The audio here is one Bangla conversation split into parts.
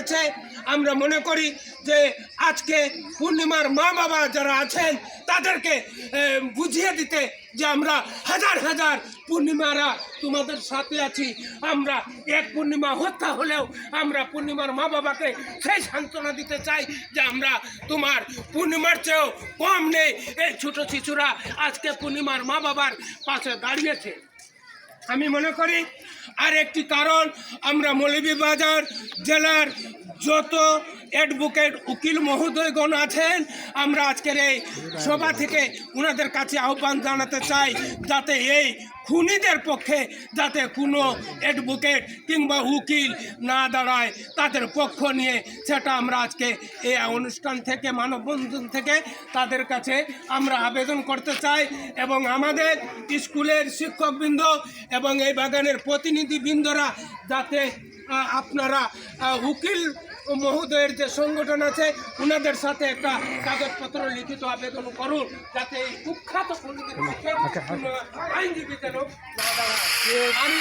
করেছে আমরা মনে করি যে আজকে পূর্ণিমার মা বাবা যারা আছেন, তাদেরকে বুঝিয়ে দিতে যে আমরা হাজার হাজার পূর্ণিমারা তোমাদের সাথে আছি। আমরা এক পূর্ণিমা হত্যা হলেও আমরা পূর্ণিমার মা বাবাকে সেই সান্ত্বনা দিতে চাই যে আমরা তোমার পূর্ণিমার চেয়েও কম নেই। এই ছোট শিশুরা আজকে পূর্ণিমার মা বাবার পাশে দাঁড়িয়েছে। আমি মনে করি আর একটি কারণ আমরা মৌলভীবাজার জেলার যত অ্যাডভোকেট উকিল মহোদয়গণ আছেন। আমরা আজকের এই সভা থেকে ওনাদের কাছে আহ্বান জানাতে চাই যাতে এই খুনিদের পক্ষে যাতে কোনো অ্যাডভোকেট কিংবা উকিল না দাঁড়ায়, তাদের পক্ষ নিয়ে সেটা আমরা আজকে এই অনুষ্ঠান থেকে, মানববন্ধন থেকে তাদের কাছে আমরা আবেদন করতে চাই এবং আমাদের স্কুলের শিক্ষকবৃন্দ এবং এই বাগানের প্রতিনিধিবৃন্দরা যাতে আপনারা উকিল মহোদয়ের যে সংগঠন আছে ওনাদের সাথে একটা কাগজপত্র লিখিত আবেদন করুন যাতে এই কুখ্যাত খুনিদের আইনজীবী যেন আমি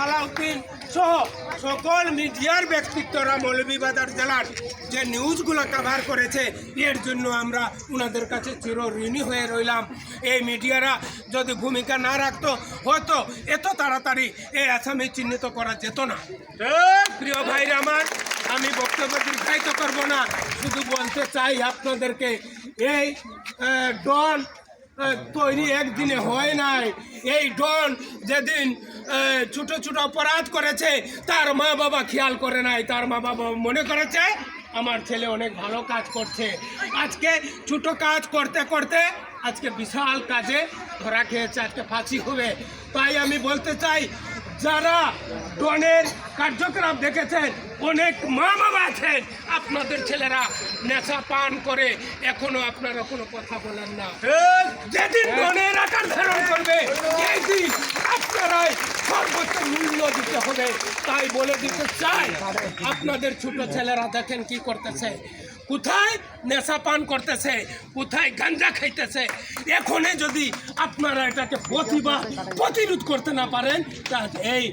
সহ আলাউদ্দিন সহ সকল মিডিয়ার ব্যক্তিত্বরা মৌলভীবাজার জেলার যে নিউজগুলো কাভার করেছে, এর জন্য আমরা ওনাদের কাছে চির ঋণী হয়ে রইলাম। এই মিডিয়ারা যদি ভূমিকা না রাখতো, হয়তো এত তাড়াতাড়ি এই আসামি চিহ্নিত করা যেত না। প্রিয় ভাইরা আমার, আমি বক্তব্য দীর্ঘায়িত করব না। শুধু বলতে চাই আপনাদেরকে, এই ডন তৈরি একদিনে হয় নাই। এই ডন যেদিন ছোট ছোট অপরাধ করেছে, তার মা বাবা খেয়াল করে নাই। তার মা বাবা মনে করেছে, আমার ছেলে অনেক ভালো কাজ করছে। আজকে ছোট কাজ করতে করতে আজকে বিশাল কাজে ধরা খেয়েছে, আজকে ফাঁসি হবে। তাই আমি বলতে চাই যারা ডনের কার্যকলাপ দেখেছেন অনেক মা বাবা আছেন। আপনাদের ছেলেরা নেশা পান করে এখনও আপনারা কোনো কথা বলেন না। যেদিন ডনের আকার ধারণ করবে সেই দিন আপনারাই সর্বোচ্চ মূল্য দিতে হবে তাই বলে দিতে চাই। আপনাদের ছোট ছেলেরা দেখেন কি করতেছে। কোথায় নেশা পান করতেছে? কোথায় গাঞ্জা খাইতেছে? এখনই যদি আপনারা এটাকে প্রতিবাদ প্রতিরোধ করতে না পারেন, তাহলে এই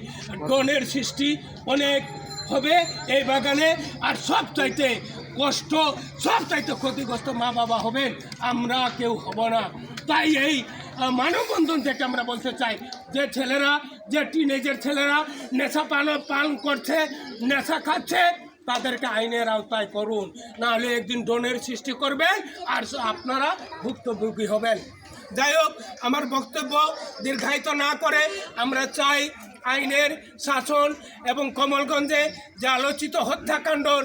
ডনের সৃষ্টি অনেক হবে এই বাগানে। আর সব চাইতে কষ্ট সব চাইতে ক্ষতিগ্রস্ত মা বাবা হবেন আমরা, কেউ হব না। তাই এই মানববন্ধন থেকে আমরা বলতে চাই, যে ছেলেরা, যে টিনেজের ছেলেরা নেশা পান পান করছে, নেশা খাচ্ছে তাদেরকে আইনের আওতায় করুন। নাহলে একদিন ডোনের সৃষ্টি করবেন আর আপনারা ভুক্তভোগী হবেন। যাই হোক, আমার বক্তব্য দীর্ঘায়িত না করে আমরা চাই আইনের শাসন এবং কমলগঞ্জে যে আলোচিত হত্যাকাণ্ডর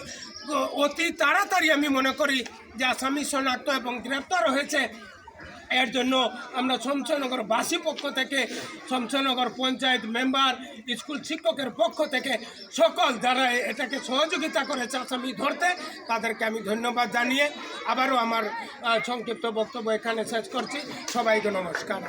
অতি তাড়াতাড়ি আমি মনে করি যে আসামি শনাক্ত এবং গ্রেপ্তার হয়েছে এর জন্য আমরা শমশানগর বাসী পক্ষ থেকে শমশানগর পঞ্চায়েত মেম্বার, স্কুল শিক্ষকের পক্ষ থেকে সকল যারা এটাকে সহযোগিতা করেছে আসামি ধরতে, তাদেরকে আমি ধন্যবাদ জানিয়ে আবারও আমার সংক্ষিপ্ত বক্তব্য এখানে শেষ করছি। সবাইকে নমস্কার।